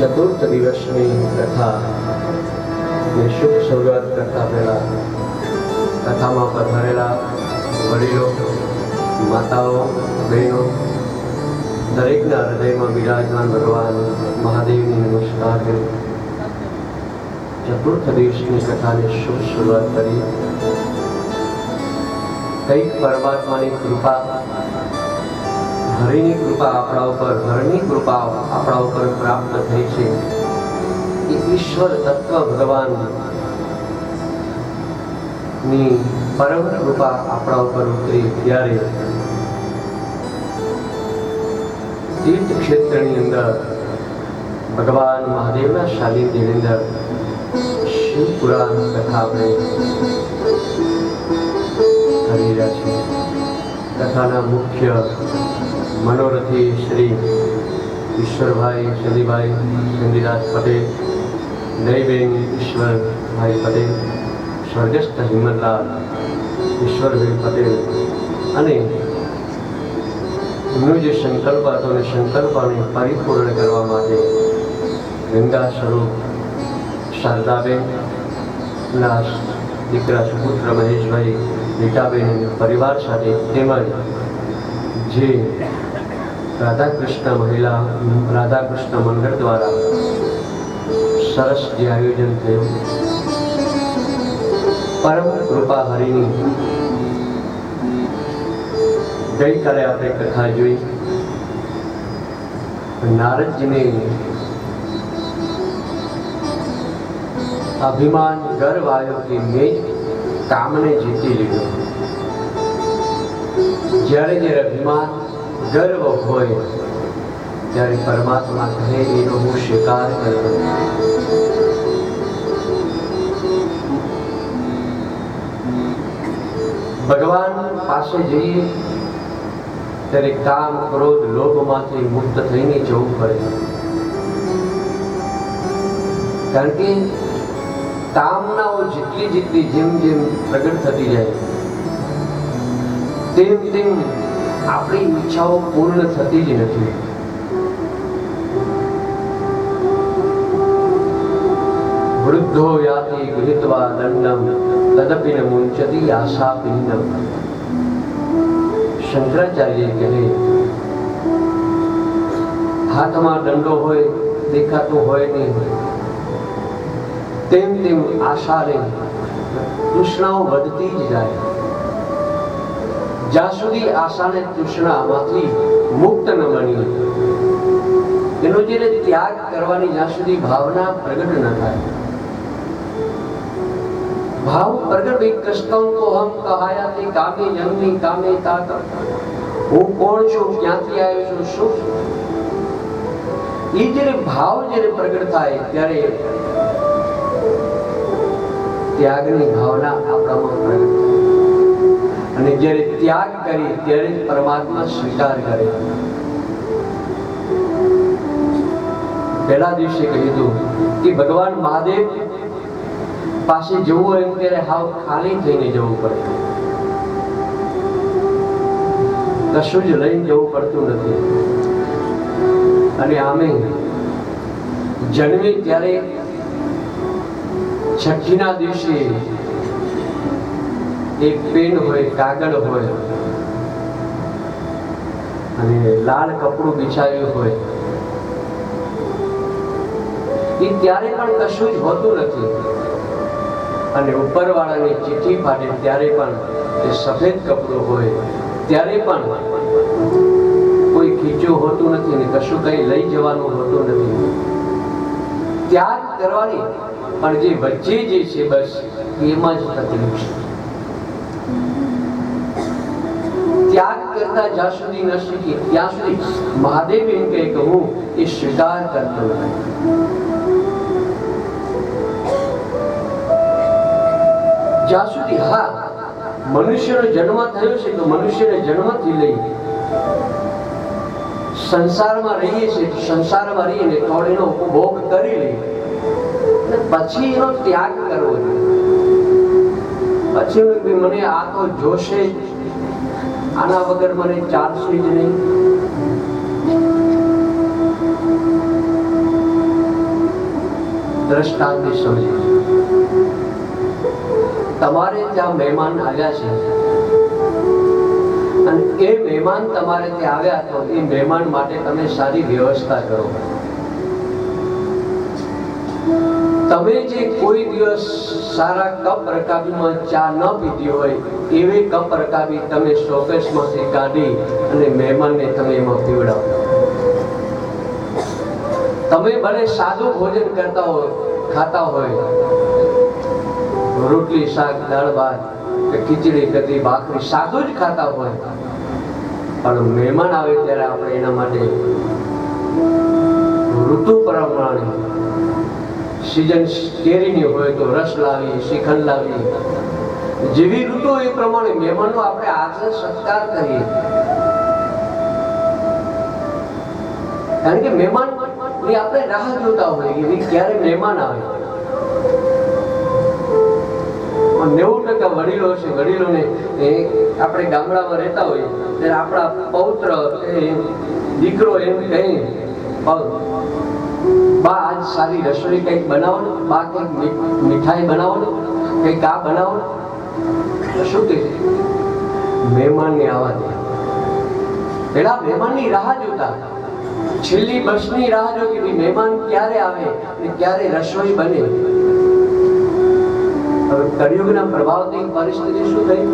ચતુર્થ દિવસની કથા ની શુભ શરૂઆત કરતા પહેલા કથામાં પધારેલા વડીલો, માતાઓ, બહેનો, દરેકના હૃદયમાં બિરાજમાન ભગવાન મહાદેવની નમસ્કાર કરી ચતુર્થ દિવસની કથાને શુભ શરૂઆત કરી. કંઈક પરમાત્માની કૃપા હરિની કૃપા આપણા ઉપર હરની કૃપા આપણા ઉપર પ્રાપ્ત થઈ છે. એ ઈશ્વર તત્વ ભગવાનની પરમ કૃપા આપણા ઉપર ઉતરી ત્યારે તીર્થ ક્ષેત્રની અંદર ભગવાન મહાદેવના સાનિધ્યની અંદર શિવ પુરાણ કથા આપણે કરી રહ્યા છીએ. કથાના મુખ્ય મનોરથી શ્રી ઈશ્વરભાઈ સંદીભાઈ ચંદીદાસ પટેલ, નયબેન ઈશ્વરભાઈ પટેલ, સ્વર્ગસ્થ હિંમતલાલ ઈશ્વરભાઈ પટેલ અને એમનો જે સંકલ્પ હતો એ સંકલ્પને પરિપૂર્ણ કરવા માટે ગંગા સ્વરૂપ શારદાબેન ના દીકરા સુપુત્ર મહેશભાઈ રીટાબેન પરિવાર સાથે તેમજ જે રાધાકૃષ્ણ મહિલા, રાધાકૃષ્ણ મંડળ દ્વારા સરસ જે આયોજન થયું. પરમ કૃપા હરિની ગઈકાલે આપણે કથા જોઈ. નારદજીને અભિમાન ગર્વ આવ્યો કે મેં જ કામને જીતી લીધું. જ્યારે જ્યારે અભિમાન ગર્વ હોય, ત્યારે પરમાત્મા કહે, એનો હું સ્વીકાર કર્યો ભગવાન પાસે જઈએ, ત્યારે કામ, ક્રોધ, લોભમાંથી મુક્ત થઈને જવું પડે. કારણ કે કામનાઓ જેટલી જેટલી જેમ જેમ પ્રગટ થતી જાય તેમ તેમ આપણી ઈચ્છાઓ પૂર્ણ થતી જ નથી વૃદ્ધો યાતિ ગૃહિત્વા દંડમ તદપિ ન મુંચતી આશા પિંડમ શંકરાચાર્ય કહે હાથમાં દંડો હોય દેખાતો હોય નહીં તેમ તેમ આશાને તૃષ્ણાઓ વધતી જ જાય જ્યાં સુધી આશાને તૃષ્ણામાંથી મુક્ત ન બની એનો જે ત્યાગ કરવાની જ્યાં સુધી ભાવના પ્રગટ ન થાય ભાવ પ્રગટ એક કસ્તમ તો હમ કહાયા તે કામે જન્મી કામે તાત હું કોણ છું ક્યાંથી આવ્યો છું શું છું? એ જ્યારે ભાવ જ્યારે પ્રગટ થાય ત્યારે ત્યાગની ભાવના આપણામાં પ્રગટ અને જ્યારે ત્યાગ કરી ત્યારે પરમાત્મા સ્વીકાર કરે. પહેલા દિવસે કહ્યું કે ભગવાન મહાદેવ પાસે જવું હોય ત્યારે હાવ ખાલી થઈને જવું પડે. કશું જ લઈને જવું પડતું નથી. અને આમે જન્મે ત્યારે છઠ્ઠીના દિવસે એક પેન હોય, કાગળ હોય, અને લાલ કપડું બિછાવ્યું હોય, એ ત્યારે પણ કશું જ હોતું નથી. અને ઉપરવાળાની ચિઠ્ઠી ફાટે ત્યારે પણ એ સફેદ કપડું હોય, ત્યારે પણ કોઈ ખીચું હોતું નથી ને કશું કંઈ લઈ જવાનું હોતું નથી. ત્યાગ કરવાની પણ જે વચ્ચે જે છે બસ, એમાં જ તકલીફ છે. ત્યાગ કરતા જ્યાં સુધી ન શીખી ત્યાં સુધી મહાદેવ એમ કહે કે એ સ્વીકાર કરતો જ્યાં સુધી હા, મનુષ્યનો જન્મ થયો છે તો મનુષ્યને જન્મથી લઈ સંસારમાં રહીએ છીએ સંસારમાં રહીને થોડીનો ભોગ કરી લઈએ. પછી એનો ત્યાગ કરવો પછી મને આ તો જોશે આના વગર મને ચાલશે જ નહીં. દ્રષ્ટાંતથી સમજી તમારે ત્યાં મહેમાન આવ્યા છે. અને એ મહેમાન તમારે ત્યાં આવ્યા તો એ મહેમાન માટે તમે સારી વ્યવસ્થા કરો. તમે જે કોઈ દિવસ સારા કપ રકાબીમાં ચા ન પીધી હોય, એવી કપ રકાબી તમે શોકેશમાંથી કાઢી અને મહેમાનને તમે એમાં પીવડાવો. તમે ભલે સાદું ભોજન કરતા હોય ખાતા હોય, રોટલી, શાક, દાળ, ભાત કે ખીચડી કદી ભાખરી સાદું જ ખાતા હોય, પણ મહેમાન આવે ત્યારે આપણે એના માટે ઋતુ પ્રમાણે સિઝન કેરીની હોય તો રસ લાવી શ્રીખંડ લાવી. જેવી ઋતુ એ પ્રમાણે મહેમાનનો આપણે આદર, સત્કાર કરીએ. કારણ કે મહેમાનની આપણે રાહ જોતા હોય કે ક્યારે મહેમાન આવે? નેવું ટકા વડીલો છે, વડીલોને એ આપણે ગામડામાં રહેતા હોઈએ, ત્યારે આપણા પૌત્ર, એ દીકરો એમ કહે બા આજ સારી રસોઈ કંઈક બનાવો ને બા કંઈક મીઠાઈ બનાવો ને કંઈક આ બનાવો ને. શું કહે? મહેમાનને આવવા દે. પેલા મહેમાનની રાહ જોતા. છેલ્લી બસની રાહ જોતી હતી મહેમાન ક્યારે આવે ને ક્યારે રસોઈ બને? હવે કળિયુગના પ્રભાવથી પરિસ્થિતિ શું થઈ?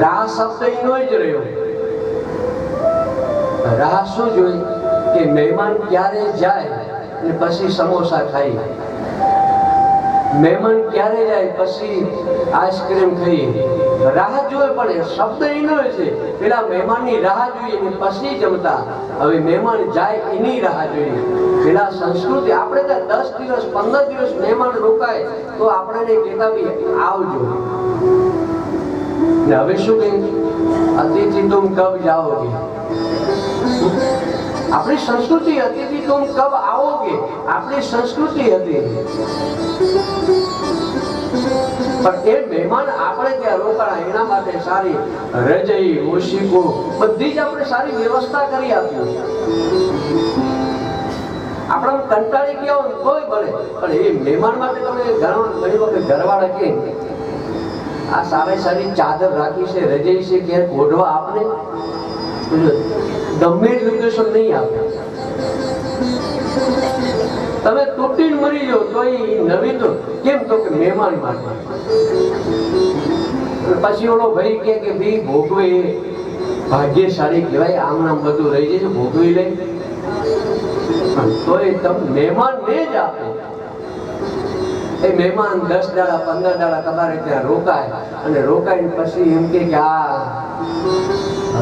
રાહ શબ્દ એનો જ રહ્યો. રાહ શું જોઈ? કે મહેમાન ક્યારે જાય? અને પછી સમોસા ખાઈ. મહેમાન ક્યારે જાય પછી આઈસ્ક્રીમ ખાઈ. રાહ જોવે પણ શબ્દ એનો છે. પેલા મહેમાનની રાહ જોઈએ ને પછી જમતા. હવે મહેમાન જાય એની રાહ જોઈએ. પેલા સંસ્કૃતિ, આપણે ત્યાં દસ દિવસ, પંદર દિવસ મહેમાન રોકાય, તો આપણે કહેતા બી આવજો. ને હવે શું કહે? અતિથિ, તુમ કબ જાઓગે? આપણી સંસ્કૃતિ હતી કે તુમ કબ आओगे આપણી સંસ્કૃતિ હતી પણ એ મહેમાન આપણે ત્યાં રોકાણા એના માટે સારી રજઈ ઓશિકો બધી જ આપણે સારી વ્યવસ્થા કરી આપી આપણા કંટાળી ગયા હોય તોય ભલે પણ એ મહેમાન માટે તમે ઘણા ઘણી વખત ઘરવાળા કે આ સારી સારી ચાદર રાખી છે રજઈ છે કે ઓઢવા આપને ગમે લોકેશન નહીં આપે તમે તૂટીને મરી જાઓ તો એ નવી તો કેમ તો કે મહેમાન માટે પછી ઓલો ભાઈ કે કે ભાઈ, ભોગવે ભાગ્યશાળી કહેવાય આમ નામ બધું રહી જાય ભોગવી લે. તો એ તમ મહેમાનને જ આપે. એ મહેમાન દસ દાડા, પંદર દાડા તમારે ત્યાં રોકાય અને રોકાય પછી એમ કે આ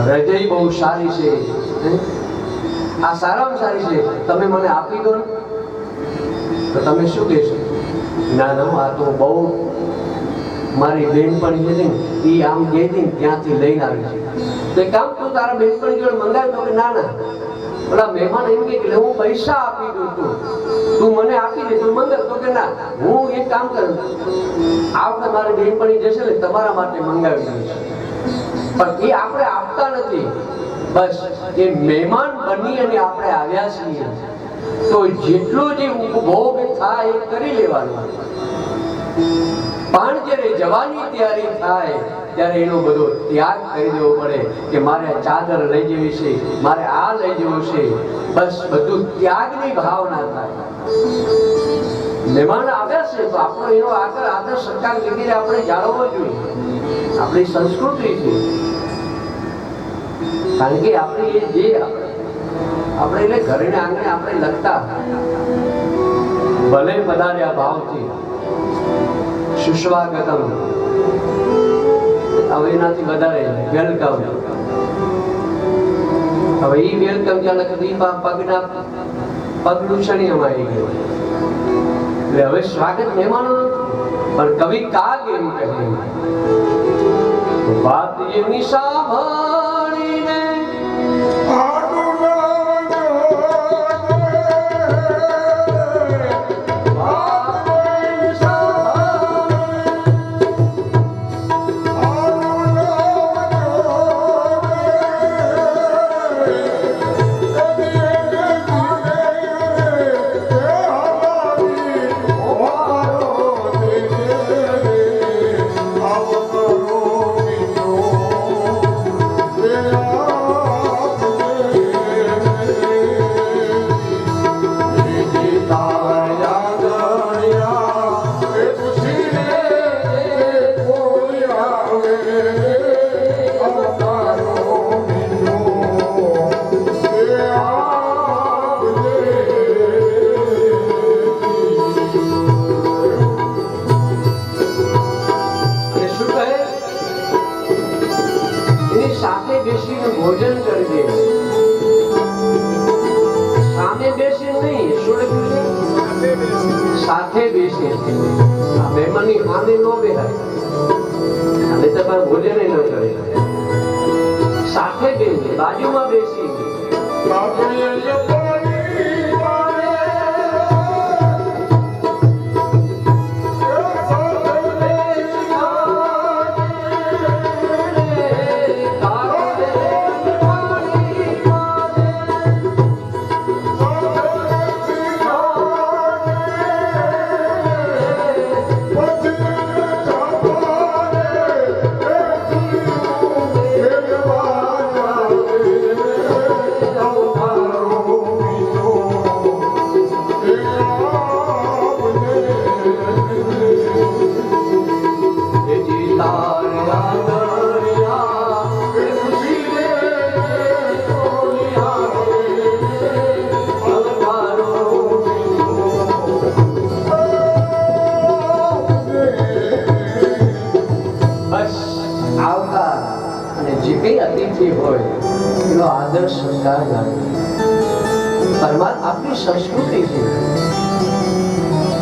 રજય બહુ સારી છે. આ સારામાં સારી છે. તમે મને આપી દો તો તમે શું કહેશો? ના ના, આ તો બહુ મારી બેનપણી છે ને એ આમ કહે ત્યાંથી લઈને આવી છે. તો કામ તું તારા બેનપણી જોડે મંગાવ્યું તો કે ના ના. ઓલા મહેમાન એમ કે એટલે હું પૈસા આપી દઉં તું તું મને આપી દે, તું મંદર તો કે ના, હું એક કામ કરું. આ વખતે મારી બેનપણી જશે ને, તમારા માટે મંગાવી દઈશ પણ એ આપણે આપતા નથી. બસ, એ મહેમાન બની અને આપણે આવ્યા છીએ. તો જેટલો જે ઉપભોગ થાય એ કરી લેવાનો. પણ જ્યારે જવાની તૈયારી થાય, ત્યારે એનો બધો ત્યાગ કરી દેવો પડે કે મારે ચાદર લઈ જવી છે, મારે આ લઈ જવું છે. બસ બધું ત્યાગની ભાવના થાય. મહેમાન આવ્યા છે, તો આપણો એનો આગળ આદર, સત્કાર વગેરે આપણે જાળવવો જોઈએ? આપણી સંસ્કૃતિ છે કારણ કે આપણે એ જે આપણે એટલે ઘરે આંગણે આપણે લખતા ભલે પધાર્યા ભાવથી. સુસ્વાગતમ હવે એનાથી વધારે વેલકમ. હવે એ વેલકમ ચાલે ઈ પા- પગના પગનું શનિયમાં અમારી ગયું. એટલે હવે સ્વાગત મહેમાનો પણ કવિ કાગ એમ કહે. વાત એની સાંભળીને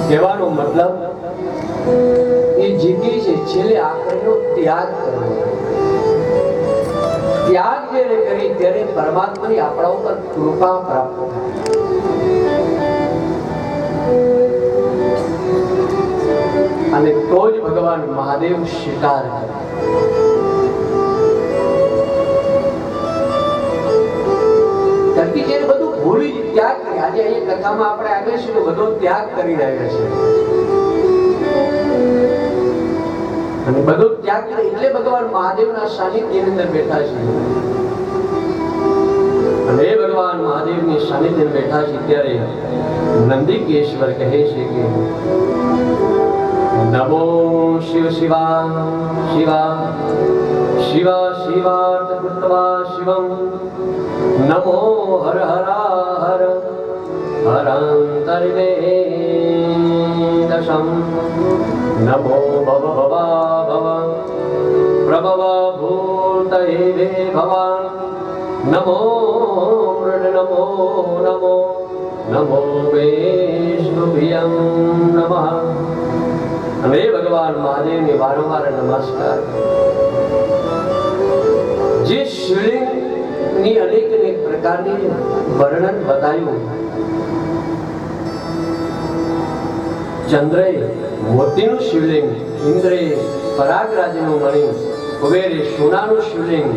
કહેવાનો મતલબ એ જિંદગી છે, છેલ્લે આખરીનો ત્યાગ કરવો. ત્યાગ જ્યારે કરી ત્યારે પરમાત્માની આપણા ઉપર કૃપા પ્રાપ્ત થાય. અને તો જ ભગવાન મહાદેવ શિકાર કરે ધરતી છે બધું ભૂલી ત્યાગ આજે અહીંયા કથામાં આપણે આગળ બધો ત્યાગ કરી રહ્યા છે અને બધો ત્યાગ એટલે ભગવાન મહાદેવના સાનિધ્યની અંદર બેઠા છે. અને ભગવાન મહાદેવની સાનિધ્ય બેઠા છે ત્યારે નંદિકેશ્વર કહે છે કે, નમો શિવ શિવા શિવા શિવા શિવા કૃત્વા શિવમ. નમો વારંવાર નમસ્કાર જે શિવલિંગની અનેક અનેક પ્રકારની વર્ણન બતાવ્યું ચંદ્રએ મોતીનું શિવલિંગ ઇન્દ્રએ પરાગરાજનું મણિ કુબેરે સોનાનું શિવલિંગ,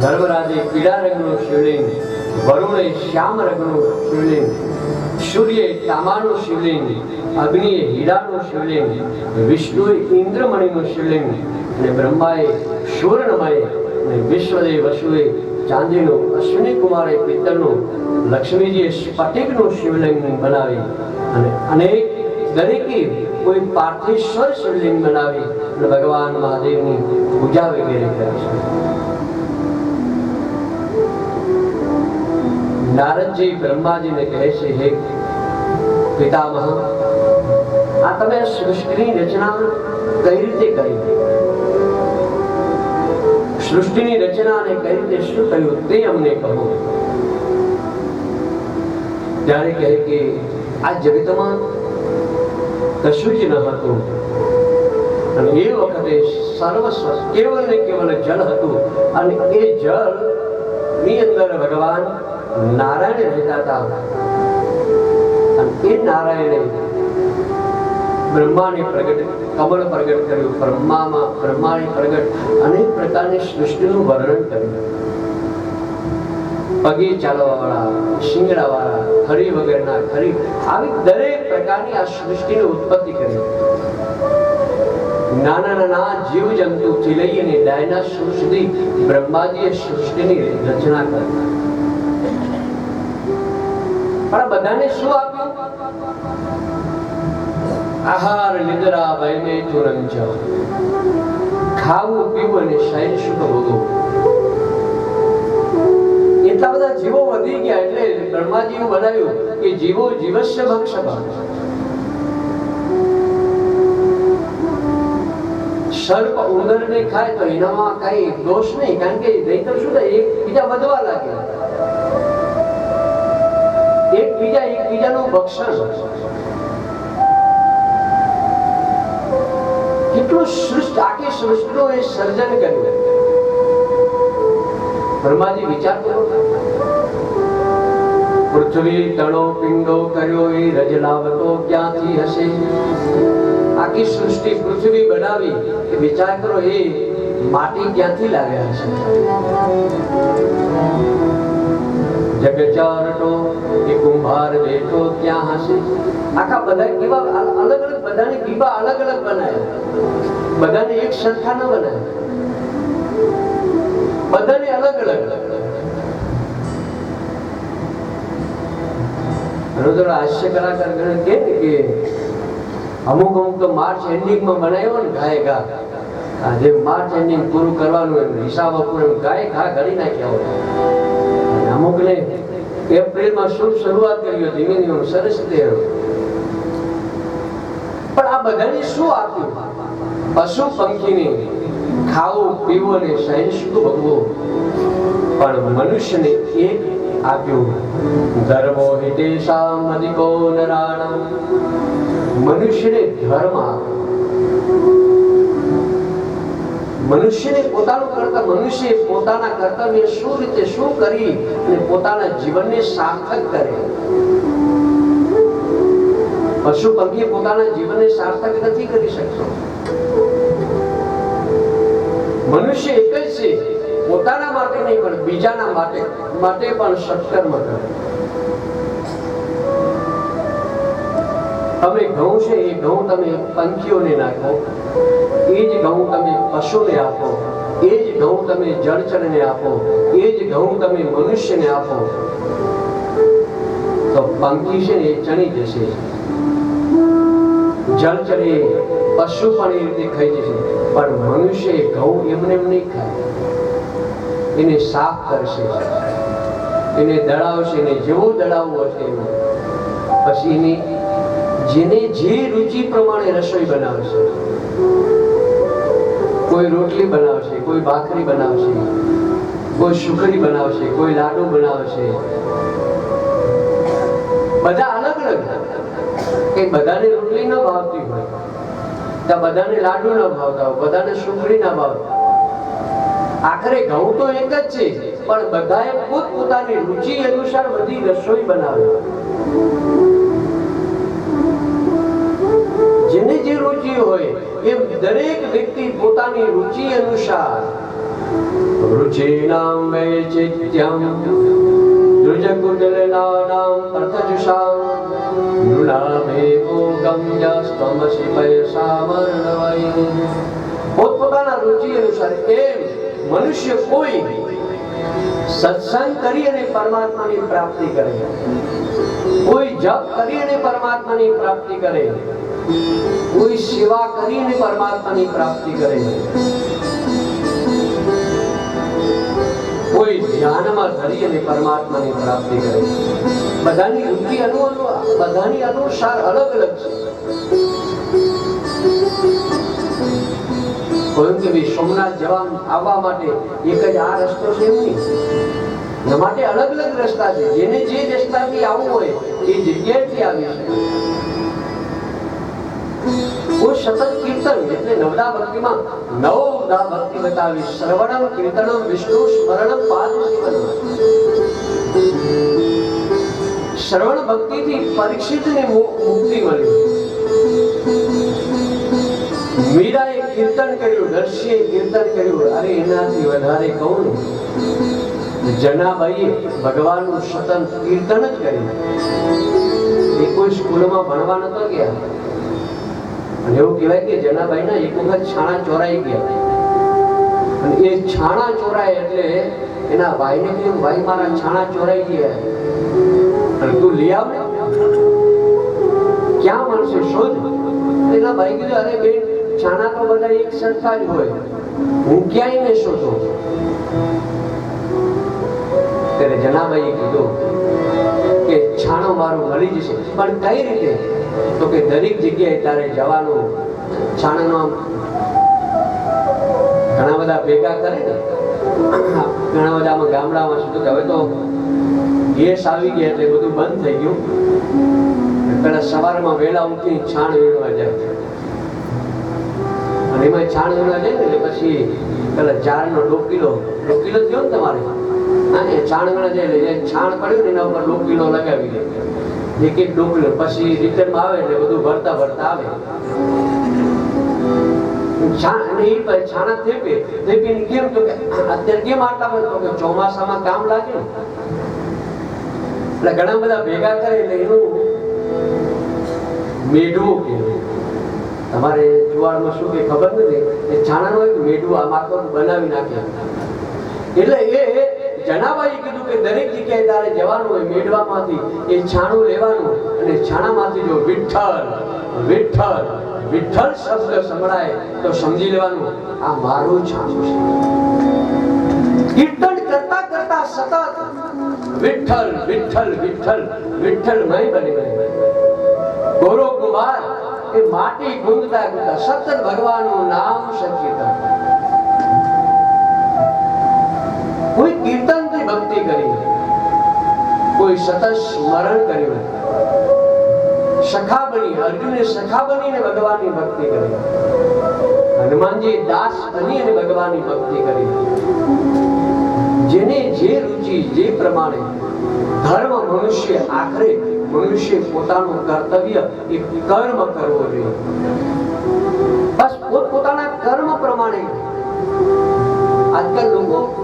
ધર્મરાજે પીળા રંગનું શિવલિંગ, વરુણે શ્યામ રંગનું શિવલિંગ, સૂર્યે તામાનું શિવલિંગ, અગ્નિએ હીરાનું શિવલિંગ, વિષ્ણુએ ઇન્દ્રમણિનું શિવલિંગ અને બ્રહ્માએ સુવર્ણમય અને વિશ્વદેવ વસુએ ચાંદીનું અશ્વિની કુમારે પિત્તળનું, લક્ષ્મીજીએ સ્ફટિકનું શિવલિંગ બનાવી અને અનેક દરેકે કોઈ પાર્થેશ્વર શિવલિંગ બનાવી ભગવાન મહાદેવની પૂજા વગેરે કરે છે. નારદજી બ્રહ્માજીને કહે છે, હે પિતામહ, આ તમે સૃષ્ટિની રચના કઈ રીતે કરી? સૃષ્ટિની રચના અને કઈ રીતે શું કર્યું તે અમને કહો. ત્યારે કહે કે, આ જગતમાં કશું જ ન અને એ વખતે સર્વસ્વ કેવલ ને કેવલ જળ હતું. અને એ જળની અંદર ભગવાન નારાયણ રહેતા હતા. અને એ નારાયણે બ્રહ્માને પ્રગટ, કમળ પ્રગટ કર્યું, બ્રહ્મામાં બ્રહ્માને પ્રગટ અનેક પ્રકારની સૃષ્ટિનું વર્ણન કર્યું. પગે ચાલવા વાળા શિંગડા વાળા ખરી વગરના ખરી, આવી દરેક પ્રકારની આ સૃષ્ટિની ઉત્પત્તિ કરી. નાના નાના જીવ જંતુ થી લઈને ડાયનાસોર સુધી બ્રહ્માજીએ સૃષ્ટિની રચના કરી. પણ બધાને શું આપ્યું? આહાર નિદ્રા ભયને ચુરંજ ખાવું, પીવું અને શયન સુખ ભોગવવું. એટલા બધા જીવો વધી ગયા એટલે બ્રહ્માજીએ બનાવ્યું કે જીવો જીવસ્ય ભક્ષભ સર્પ ઉંદરને ખાય તો એનામાં કઈ દોષ નહીં, કારણ કે નહીતર શું થાય એકબીજા વધવા લાગે એકબીજા એકબીજાનું ભક્ષણ. કેટલું સૃષ્ટિ, આખી સૃષ્ટિનું એ સર્જન કર્યું. બ્રહ્માજી વિચાર કરો પૃથ્વી તણો પિંડો કર્યો એ રજલાવતો ક્યાંથી હશે આખી સૃષ્ટિ પૃથ્વી બનાવી એ વિચાર કરો એ માટી ક્યાંથી લાવ્યા હશે જગચારટો એ કુંભાર બેઠો ક્યાં હશે આખા બધા કેવા અલગ અલગ બધાને દીવા અલગ અલગ બનાવ્યા બધાને એક સરખા ન બનાવ્યા બધાને અલગ અલગ. રોજરો હાસ્ય કલાકાર એમ હિસાબ ઘા ઘડી નાખ્યા હોય. અમુકને એપ્રિલમાં શુભ શરૂઆત કરી હતી ધીમે સરસ રીતે પણ આ બધાને શું આપ્યું? પશુ પંખીને. ખાવું પીવો અને સહિષ્ણુ ભગવું પણ મનુષ્યને એક આપ્યું, ધર્મો હિતેશામ અધિકો નરાણમ મનુષ્યને ધર્મ મનુષ્યને પોતાનું કરતા, મનુષ્ય પોતાના કર્તવ્ય શું રીતે શું કરી અને પોતાના જીવનને સાર્થક કરે? પશુ પંખી પોતાના જીવનને સાર્થક નથી કરી શકતો. મનુષ્ય એક જ છે. પોતાના માટે નહીં, પણ બીજાના માટે. માટે પણ સત્કર્મ કરે. તમે ઘઉં છે, એ ઘઉં તમે પંખીઓને નાખો. એ જ ઘઉં તમે પશુને આપો. એ જ ઘઉં તમે જળચરને આપો. એ જ ઘઉં તમે મનુષ્યને આપો. તો પંખી છે ને, એ ચણી જશે. જળચર એ પશુ પણ એ રીતે ખાઈ જશે. પણ મનુષ્ય ઘઉં એમને એમ નહીં ખાય. એને સાફ કરશે. એને દળાવશે, એને જેવું દળાવવું હશે એવું પછી એની જેને જે રુચિ પ્રમાણે રસોઈ બનાવશે, કોઈ રોટલી બનાવશે, કોઈ ભાખરી બનાવશે, કોઈ સુખડી બનાવશે, કોઈ લાડુ બનાવશે. બધા અલગ અલગ. કે બધાને રોટલી ન ભાવતી હોય. બધાને લાડુ ન ભાવતા હોય, બધાને સુખડી ના ભાવતા આખરે ઘઉં તો એક જ છે, પણ બધાએ પોત પોતાની રુચિ અનુસાર બધી રસોઈ બનાવી. જેને જે રુચિ હોય એમ દરેક વ્યક્તિ પોતાની રુચિ અનુસાર રુચિનામ વૈચિત્યમ દુર્જકુંડલનાનામ અર્થજુષામ નૃણામે કરી અને પરમાત્માની પ્રાપ્તિ કરે. કોઈ જપ કરી અને પરમાત્માની પ્રાપ્તિ કરે. કોઈ પરમાત્માની પ્રાપ્તિ કરે. કોઈ ધ્યાનમાં ધરી અને પરમાત્માની પ્રાપ્તિ કરે. બધાની રુચિ અનુ અનુ- બધાની અનુસાર અલગ અલગ છે. કહ્યું કે ભાઈ સોમનાથ જવા આવવા માટે એક જ આ રસ્તો છે એમ નહીં માટે અલગ અલગ રસ્તા છે. જેને જે રસ્તાથી આવવું હોય એ જગ્યાએથી આવી શકે. સતત કીર્તન એટલે નવદા ભક્તિમાં નવદા ભક્તિ બતાવી શ્રવણમ કીર્તનમ વિષ્ણુ સ્મરણમ પાદ શ્રવણ ભક્તિથી પરીક્ષિતને મુક્તિ મળી. મીરાએ કીર્તન કર્યું દર્શીએ કીર્તન કર્યું, અરે એનાથી વધારે કહું ને જનાબાઈએ ભગવાનનું સતન કીર્તન જ કર્યું. એ કોઈ સ્કૂલમાં ભણવા નતો ગયા. અને એવું કહેવાય કે જનાબાઈના એક વખત છાણા ચોરાઈ ગયા. અને એ છાણા ચોરાય એટલે એના ભાઈને કહ્યું ભાઈ, મારા છાણા ચોરાઈ ગયા. તું લઈ આવ. ક્યાં મળશે? શોધ. એના ભાઈ કીધું, અરે બેન છાણા તો બધા એક સરખા જ હોય. હું ક્યાંય ને શોધો? ત્યારે જનાભાઈએ કીધું કે, છાણો મારું મળી જશે. પણ કઈ રીતે? તો કે દરેક જગ્યાએ તારે જવાનું. છાણાનો ઘણા બધા ભેગા કરે ને. ઘણા બધા ગામડામાં શું કે હવે તો ગેસ આવી ગયા એટલે બધું બંધ થઈ ગયું. પેલા સવારમાં વહેલા ઉઠી છાણ વીણવા જાય અને એમાં છાણ વીણવા જાય એટલે પછી પેલા ઝાડનો ડોકીલો ડોકીલો થયો ને તમારે? હા, એ છાણ વીણવા જાય એટલે છાણ પડ્યું ને એના ઉપર ડોકીલો લગાવી દે. એક એક ડોકીલો પછી રિટર્નમાં આવે એટલે બધું ભરતા ભરતા આવે. છાણ થેપે. થેપીને કેમ તો કે, અત્યારે કેમ આટલા બધા ચોમાસામાં કામ લાગે ને? એટલે ઘણા બધા ભેગા કરે એટલે એનું મેઢવું કહેવાય. તમારે જુવાળમાં શું કે ખબર નથી, એ છાણાનો એક મેઢવું આ આખો બનાવી નાખ્યા એટલે એ જણાવાઈ કીધું કે દરેક જગ્યાએ તારે જવાનું હોય મેઢવામાંથી, એ છાણું લેવાનું અને છાણામાંથી જો વિઠ્ઠલ વિઠ્ઠલ વિઠ્ઠલ શબ્દ સંભળાય તો સમજી લેવાનું, આ મારું છાણું છે. કીર્તન કરતા કરતા સતત. વિઠ્ઠલ વિઠ્ઠલ વિઠ્ઠલ, વિઠ્ઠલમય બની ગયો ગોરો કુમાર એ માટી ગુંદતા ગુંદતા સતત ભગવાનનું નામ સંકીર્તન કોઈ કીર્તનથી ભક્તિ કરી કોઈ સતત સ્મરણ કર્યું સખા બની, અર્જુને સખા બનીને ભગવાનની ભક્તિ કરી. હનુમાનજી દાસ બની અને ભગવાનની ભક્તિ કરી. જેને જે રુચિ, જે પ્રમાણે ધર્મ મનુષ્ય આખરે મનુષ્ય પોતાનું કર્તવ્ય એ કર્મ કરવો જોઈએ. બસ પોત પોતાના કર્મ પ્રમાણે. આજકાલ લોકો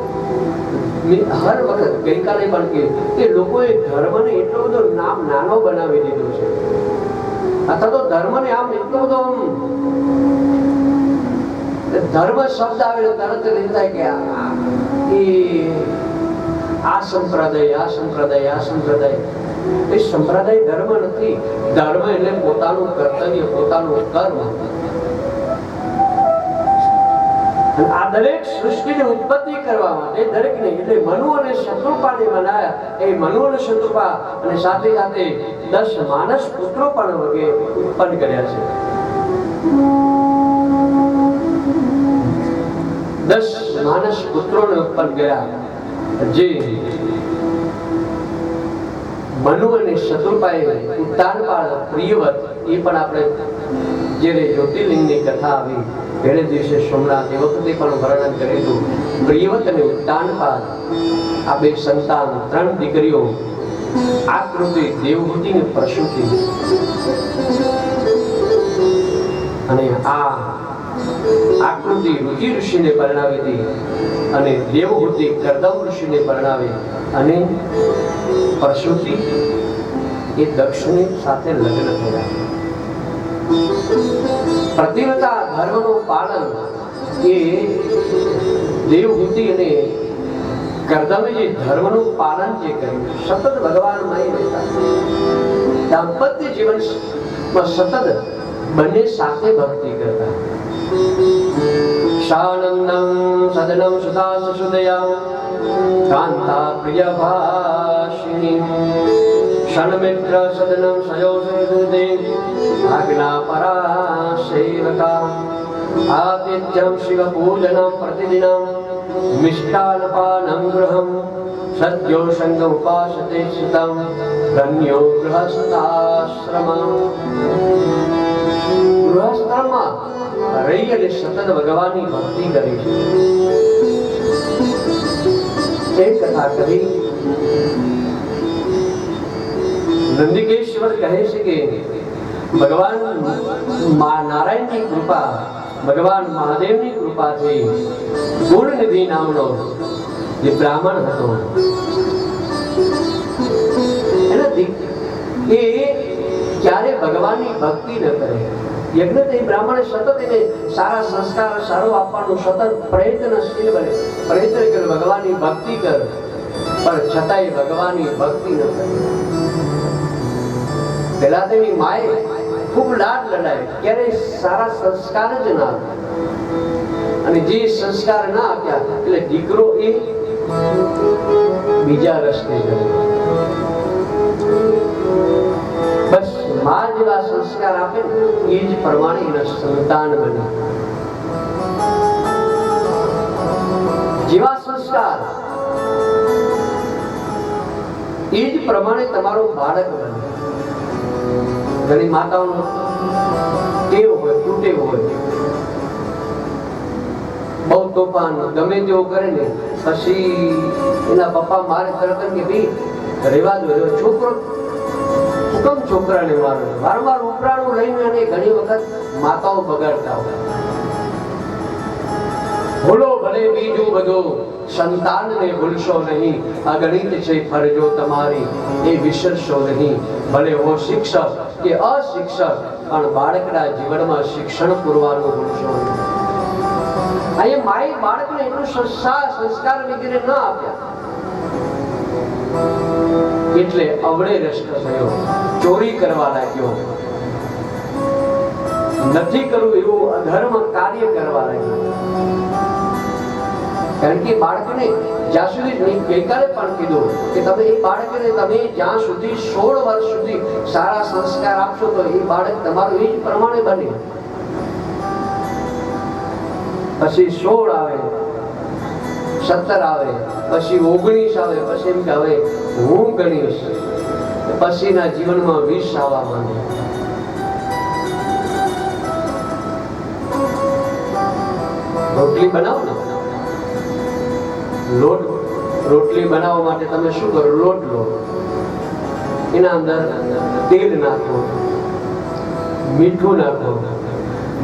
હર વખત ગઈકાલે પણ કે કે લોકોએ ધર્મને એટલો બધો નામ નાનો બનાવી દીધો છે. અથવા તો ધર્મને આમ એટલો બધો ધર્મ શબ્દ આવેલો તરત જ થાય કે આ- આ સંપ્રદાય આ સંપ્રદાય આ સંપ્રદાય એ સંપ્રદાય ધર્મ નથી પોતાનું પોતાનું આ દરેક સૃષ્ટિની ઉત્પત્તિ કરવા માટે દરેકને એટલે મનુ બનાયા એ મનુ શત્રુપા અને સાથે સાથે દસ માનસ પુત્રો પણ વગે ઉત્પન્ન કર્યા છે દસ માનસ પુત્રોને ઉપર ગયા. જે મનુ અને શત્રુપાએ ઉત્તાનપાળ પ્રિયવત એ પણ આપણે જ્યારે જ્યોતિર્લિંગની કથા આવી ત્યારે દિવસે સોમનાથ એ વખતે પણ વર્ણન કરેલું પ્રિયવત અને ઉત્તાનપાળ આ બે સંતાન, ત્રણ દીકરીઓ આકૃતિ દેવભૂતિ ને પ્રસૂતિ. અને આ આકૃતિ રુચિ ઋષિને પરણાવી હતી અને દેવહૂતિ કરદમ ઋષિને પરણાવી અને પરશુતિ એ દક્ષની સાથે લગ્ન થયા પ્રતિવતા ધર્મનું પાલન એ દેવહૂતિ અને કરદમે જે ધર્મનું પાલન જે કર્યું, સતત ભગવાન રહેતા. દાંપત્ય જીવન સતત બંને સાથે ભક્તિ કરતા. શાનંદમ સદનમ સુતા સુદયા કાંતા પ્રિય ભાષિણી ક્ષણમિત્ર સદનમ સયોષે આજ્ઞા પરા સેવકા આતિથ્યમ શિવ પૂજનમ પ્રતિદિનમ મિષ્ટાનપાનમ ગૃહમ રહી અને સતત ભગવાનની ભક્તિ કરી એક કથા કરી નંદિકેશ્વર કહે છે કે ભગવાન નારાયણની કૃપા, ભગવાન મહાદેવની કૃપાથી ગુણનિધિ નામનો જે બ્રાહ્મણ હતો. એ ક્યારે ભગવાનની ભક્તિ ન કરે. યજ્ઞ તે બ્રાહ્મણે સતત એને સારા સંસ્કાર, સારો આપવાનું સતત પ્રયત્નશીલ બને. પ્રયત્ન કર, ભગવાનની ભક્તિ કર. પણ છતાંય ભગવાનની ભક્તિ ન કરે. પેલા તેની માએ ખૂબ લાડ લડાય. ક્યારે સારા સંસ્કાર જ ના અને જે સંસ્કાર ના આપ્યા, એટલે દીકરો એ બીજા રસ્તે ગયો. જેવા સંસ્કાર આપે, એ જ પ્રમાણે એના સંતાન બને. જેવા સંસ્કાર, એ જ પ્રમાણે તમારો બાળક બને. ઘણી માતાઓનો ટેવ હોય તૂટે હોય. બહુ તોફાન, ગમે તેવો કરે ને, પછી એના પપ્પા મારે તરત કે, ભાઈ રેવા દો એનો છોકરો હુકમ છોકરાને વારંવાર ઉપરાણું લઈને અને ઘણી વખત માતાઓ બગાડતા હોય. ભૂલો ભલે બીજું બધું, સંતાનને ભૂલશો નહીં. અગણિત છે ફરજો તમારી, એ વિસરશો નહીં. ભલે હો શિક્ષક કે અશિક્ષક, પણ બાળકના જીવનમાં શિક્ષણ પૂરવાનું ભૂલશો નહીં. અહીંયા માય બાળકને એટલું સંસ્કાર વગેરે ન આપ્યા. એટલે અવળે રસ્તો થયો. ચોરી કરવા લાગ્યો. નથી કરવું એવું અધર્મ કાર્ય કરવા લાગ્યો. કારણ કે બાળકને જ્યાં સુધી ગઈકાલે પણ કીધું કે તમે એ બાળકને તમે જ્યાં સુધી સોળ વર્ષ સુધી સારા સંસ્કાર આપશો તો એ બાળક તમારું એ જ પ્રમાણે બને. પછી સોળ આવે. સત્તર આવે, પછી ઓગણીસ આવે, પછી એમ કે હવે હું ગણીશ. પછીના જીવનમાં વીસ આવવા માંડે. રોટલી બનાવો ને? લોટ, રોટલી બનાવવા માટે તમે શું કરો? લોટ લો. એના અંદર તેલ નાખો. મીઠું નાખો.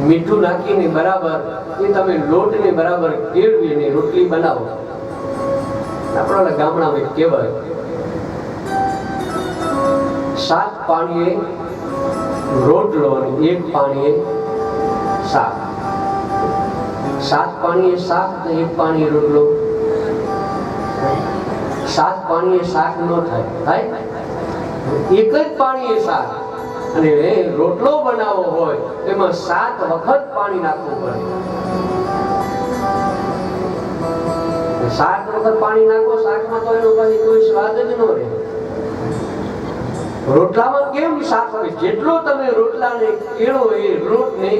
મીઠું નાખીને બરાબર એ તમે લોટને બરાબર કેળવીને રોટલી બનાવો. આપણા ગામડામાં કહેવાય સાત પાણીએ રોટલો અને એક પાણીએ શાક. સાત પાણીએ શાક ને એક પાણીએ રોટલો સાત પાણીએ શાક ન થાય થાય એક જ પાણીએ શાક. અને એ રોટલો બનાવવો હોય, એમાં સાત વખત પાણી નાખવું પડે. સાત વખત પાણી નાખો, શાકમાં તો એનો પછી કોઈ સ્વાદ જ ન રહે. રોટલામાં કેમ શાક હોય? જેટલો તમે રોટલાને કેળો એ રોટને,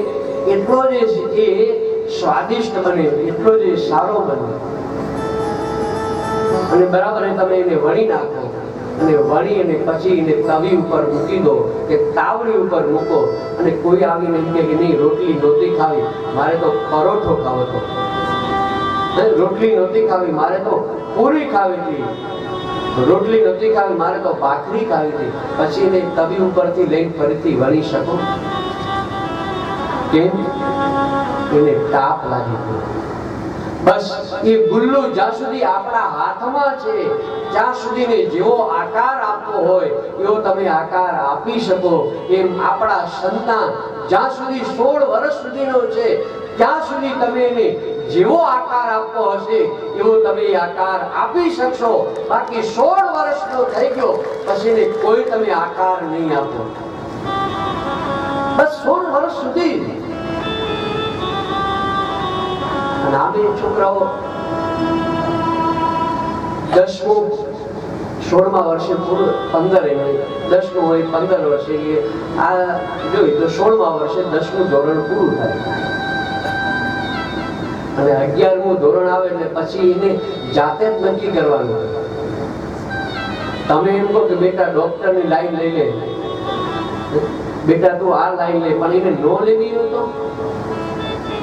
એટલો જ એ સ્વાદિષ્ટ બને, એટલો જ સારો બને. અને બરાબર તમે એને વણી નાખો. અને વણી અને તવી ઉપર મૂકી દો કે તાવડી ઉપર મૂકો અને કોઈ આવીને કે નહીં, રોટલી નહોતી ખાવી, મારે તો પરોઠો ખાવો હતો. રોટલી નહોતી ખાવી, મારે તો પૂરી ખાવી હતી. રોટલી નહોતી ખાવી, મારે તો ભાખરી ખાવી હતી. પછી એને તવી ઉપરથી લઈને ફરીથી વણી શકો. કેમ? એને તાપ લાગી ગયો. બસ, એ ગુલ્લુ જ્યાં સુધી આપણા હાથમાં છે ત્યાં સુધીને જેવો આકાર આપવો હોય, એવો તમે આકાર આપી શકો. એમ આપણા સંતાન જ્યાં સુધી સોળ વર્ષ સુધીનો છે, ત્યાં સુધી તમે એને જેવો આકાર આપવો હશે, એવો તમે આકાર આપી શકશો. બાકી સોળ વર્ષનો થઈ ગયો, પછી એને કોઈ તમે આકાર નહીં આપો. બસ સોળ વર્ષ સુધી. અને આ છોકરાઓ દસમું સોળમા વર્ષે પૂર્ણ પંદર એને દસમું હોય, પંદર વર્ષે એ. આ જોઈએ તો સોળમા વર્ષે દસમું ધોરણ પૂરું થાય. અને અગિયારમું ધોરણ આવે એટલે પછી એને જાતે જ નક્કી કરવાનું. તમે એમ કહો કે બેટા ડોક્ટરની લાઈન લઈ લે. બેટા તું આ લાઈન લે, પણ એને નો લેવી હોય તો?